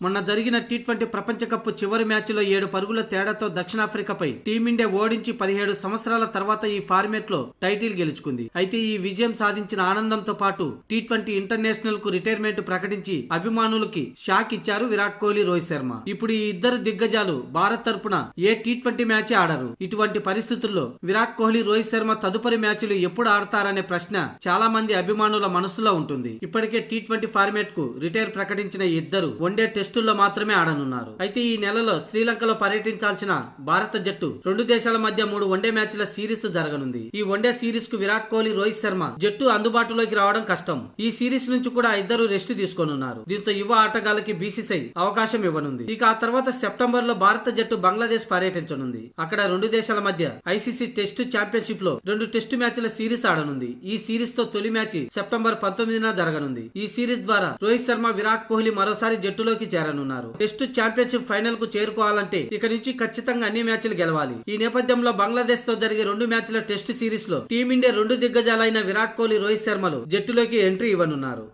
మొన్న జరిగిన T twenty ప్రపంచ కప్ చివరి మ్యాచ్లో ఏడు పరుగుల తేడాతో దక్షిణాఫ్రికాపై టీమిండియా ఓడించి పదిహేడు సంవత్సరాల తర్వాత ఈ ఫార్మేట్లో టైటిల్ గెలుచుకుంది. అయితే ఈ విజయం సాధించిన ఆనందంతో పాటు టీ ట్వంటీ ఇంటర్నేషనల్కు రిటైర్మెంట్ ప్రకటించి అభిమానులకి షాక్ ఇచ్చారు విరాట్ కోహ్లీ రోహిత్ శర్మ. ఇప్పుడు ఈ ఇద్దరు దిగ్గజాలు భారత్ తరపున ఏ టీ ట్వంటీ మ్యాచ్ ఆడరు. ఇటువంటి పరిస్థితుల్లో విరాట్ కోహ్లీ రోహిత్ శర్మ తదుపరి మ్యాచ్లు ఎప్పుడు ఆడతారనే ప్రశ్న చాలా మంది అభిమానుల మనసులో ఉంటుంది. ఇప్పటికే టీ ట్వంటీ ఫార్మేట్కు రిటైర్ ప్రకటించిన ఇద్దరు వన్డే టెస్టుల్లో మాత్రమే ఆడనున్నారు. అయితే ఈ నెలలో శ్రీలంకలో పర్యటించాల్సిన భారత జట్టు రెండు దేశాల మధ్య మూడు వన్డే మ్యాచ్ల సిరీస్ జరగనుంది. ఈ వన్డే సిరీస్కు విరాట్ కోహ్లీ రోహిత్ శర్మ జట్టు అందుబాటులోకి రావడం కష్టం. ఈ సిరీస్ నుంచి కూడా ఇద్దరు రెస్ట్ తీసుకోనున్నారు. దీంతో యువ ఆటగాళ్ళకి బీసీసీఐ అవకాశం ఇవ్వనుంది. ఇక ఆ తర్వాత సెప్టెంబర్లో భారత జట్టు బంగ్లాదేశ్ పర్యటించనుంది. అక్కడ రెండు దేశాల మధ్య ఐసీసీ టెస్టు ఛాంపియన్షిప్లో రెండు టెస్టు మ్యాచ్ల సిరీస్ ఆడనుంది. ఈ సిరీస్తో తొలి మ్యాచ్ సెప్టెంబర్ పంతొమ్మిదిన జరగనుంది. ఈ సిరీస్ ద్వారా రోహిత్ శర్మ విరాట్ కోహ్లీ మరోసారి జట్టులోకి చేరనున్నారు. టెస్ట్ ఛాంపియన్షిప్ ఫైనల్కు చేరుకోవాలంటే ఇక నుంచి ఖచ్చితంగా అన్ని మ్యాచ్లు గెలవాలి. ఈ నేపథ్యంలో బంగ్లాదేశ్తో జరిగే రెండు మ్యాచ్ల టెస్టు సిరీస్లో టీమిండియా రెండు దిగ్గజాలైన విరాట్ కోహ్లీ రోహిత్ శర్మలు జట్టులోకి ఎంట్రీ ఇవ్వనున్నారు.